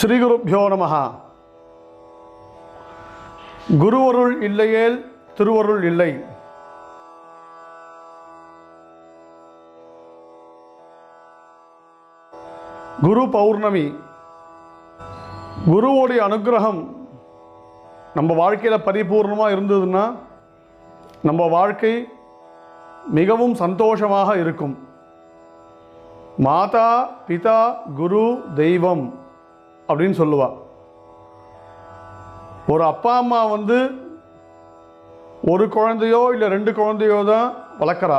ஸ்ரீகுருப்பியோ நமஹ. குருவருள் இல்லையேல் திருவருள் இல்லை. குரு பௌர்ணமி. குருவோடைய அனுக்கிரகம் நம்ம வாழ்க்கையில் பரிபூர்ணமாக இருந்ததுன்னா நம்ம வாழ்க்கை மிகவும் சந்தோஷமாக இருக்கும். மாதா பிதா குரு தெய்வம். அப்படின்னு சொல்லுவாள் ஒரு அப்பா அம்மா வந்து ஒரு குழந்தையோ இல்லை ரெண்டு குழந்தையோ தான் வளர்க்குறா.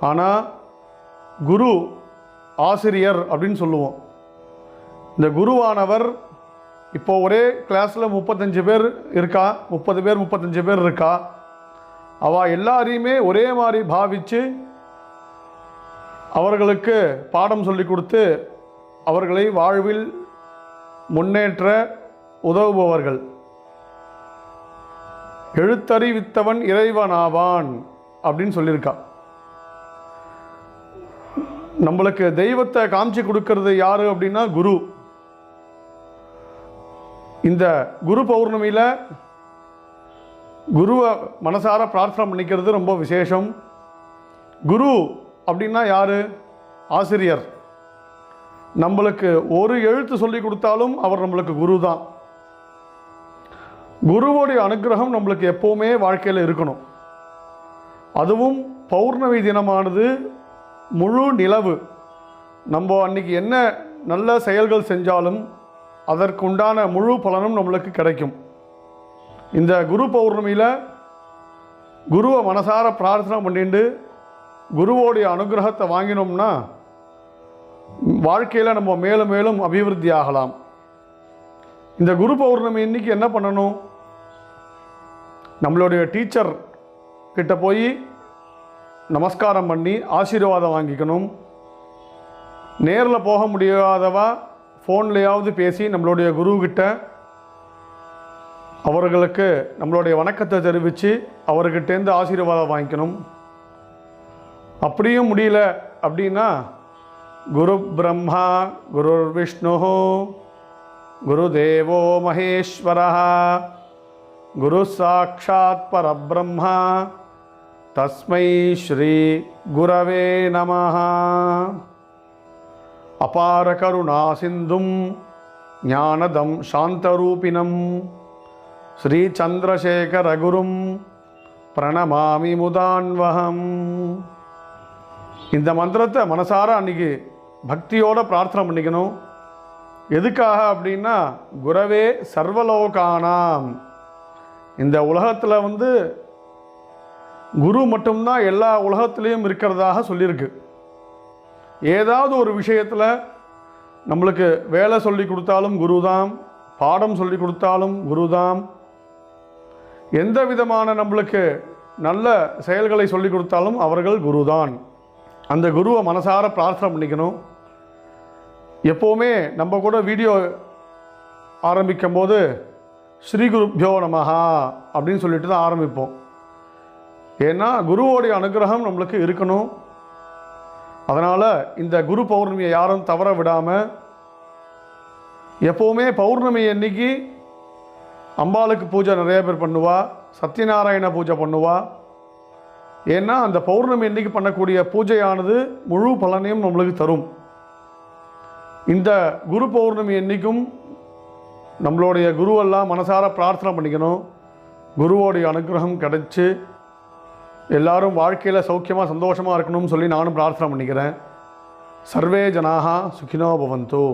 ஆனால் குரு ஆசிரியர் அப்படின்னு சொல்லுவோம். இந்த குருவானவர் இப்போ ஒரே கிளாஸில் முப்பத்தஞ்சு பேர் இருக்கா? முப்பது பேர் முப்பத்தஞ்சு பேர் இருக்கா? அவள் எல்லாரையுமே ஒரே மாதிரி பாவித்து அவர்களுக்கு பாடம் சொல்லி கொடுத்து அவர்களை வாழ்வில் முன்னேற்ற உதவுபவர்கள். எழுத்தறிவித்தவன் இறைவனாவான் அப்படின்னு சொல்லியிருக்கா. நம்மளுக்கு தெய்வத்தை காமிச்சு கொடுக்கறது யாரு அப்படின்னா குரு. இந்த குரு பௌர்ணமியில் குருவை மனசார பிரார்த்தனை பண்ணிக்கிறது ரொம்ப விசேஷம். குரு அப்படின்னா யாரு? ஆசிரியர். நம்மளுக்கு ஒரு எழுத்து சொல்லி கொடுத்தாலும் அவர் நம்மளுக்கு குரு தான் குருவோடைய அனுகிரகம் நம்மளுக்கு எப்போவுமே வாழ்க்கையில் இருக்கணும். அதுவும் பௌர்ணமி தினமானது முழு நிலவு. நம்ம அன்றைக்கி என்ன நல்ல செயல்கள் செஞ்சாலும் அதற்குண்டான முழு பலனும் நம்மளுக்கு கிடைக்கும். இந்த குரு பௌர்ணமியில் குருவை மனசார பிரார்த்தனை பண்ணிட்டு குருவோடைய அனுகிரகத்தை வாங்கினோம்னா வாழ்க்கையில் நம்ம மேலும் மேலும் அபிவிருத்தி ஆகலாம். இந்த குரு பௌர்ணமி இன்னைக்கு என்ன பண்ணணும்? நம்மளுடைய டீச்சர் கிட்ட போய் நமஸ்காரம் பண்ணி ஆசீர்வாதம் வாங்கிக்கணும். நேரில் போக முடியாதவா ஃபோன்லேயாவது பேசி நம்மளுடைய குருக்கிட்ட அவர்களுக்கு நம்மளுடைய வணக்கத்தை தெரிவித்து அவர்கிட்டேருந்து ஆசீர்வாதம் வாங்கிக்கணும். அப்படியும் முடியல அப்படின்னா குரு பிரம்மா குருர் விஷ்ணு குரு தேவோ மகேஸ்வர குரு சாட்சாத் பரபிரம்மா தஸ்மை ஸ்ரீ குரவே நம அபார கருணா சிந்தும் ஞானதம் சாந்தரூபிணம் ஸ்ரீ சந்திரசேகரகுரும் பிரணமாமி முதான்வகம் இந்த மந்திரத்தை மனசார அன்னைக்கு பக்தியோட பிரார்த்தனை பண்ணிக்கணும். எதுக்காக அப்படின்னா குரவே சர்வலோகானாம். இந்த உலகத்தில் வந்து குரு மட்டும்தான் எல்லா உலகத்துலேயும் இருக்கிறதாக சொல்லியிருக்கு. ஏதாவது ஒரு விஷயத்தில் நம்மளுக்கு வேலை சொல்லி கொடுத்தாலும் குருதாம் பாடம் சொல்லி கொடுத்தாலும் குருதாம். எந்த விதமான நம்மளுக்கு நல்ல செயல்களை சொல்லி கொடுத்தாலும் அவர்கள் குருதான். அந்த குருவை மனசார பிரார்த்தனை பண்ணிக்கணும். எப்போவுமே நம்ம கூட வீடியோ ஆரம்பிக்கும் போது ஸ்ரீ குருப்யோ நமஹா அப்படின்னு சொல்லிட்டு தான் ஆரம்பிப்போம். ஏன்னா குருவோடைய அனுகிரகம் நம்மளுக்கு இருக்கணும். அதனால் இந்த குரு பௌர்ணமியை யாரும் தவற விடாமல் எப்போவுமே பௌர்ணமி அன்னைக்கு அம்பாளுக்கு பூஜை நிறைய பேர் பண்ணுவா சத்யநாராயண பூஜை பண்ணுவாள் ஏன்னா அந்த பௌர்ணமி அன்னைக்கு பண்ணக்கூடிய பூஜையானது முழு பலனையும் நம்மளுக்கு தரும். இந்த குரு பௌர்ணமி என்றைக்கும் நம்மளுடைய குருவெல்லாம் மனசார பிரார்த்தனை பண்ணிக்கணும். குருவோடைய அனுகிரகம் கிடைச்சி எல்லாரும் வாழ்க்கையில் சௌக்கியமாக சந்தோஷமாக இருக்கணும்னு சொல்லி நானும் பிரார்த்தனை பண்ணிக்கிறேன். சர்வே ஜனாக சுகினோ பவந்தோ.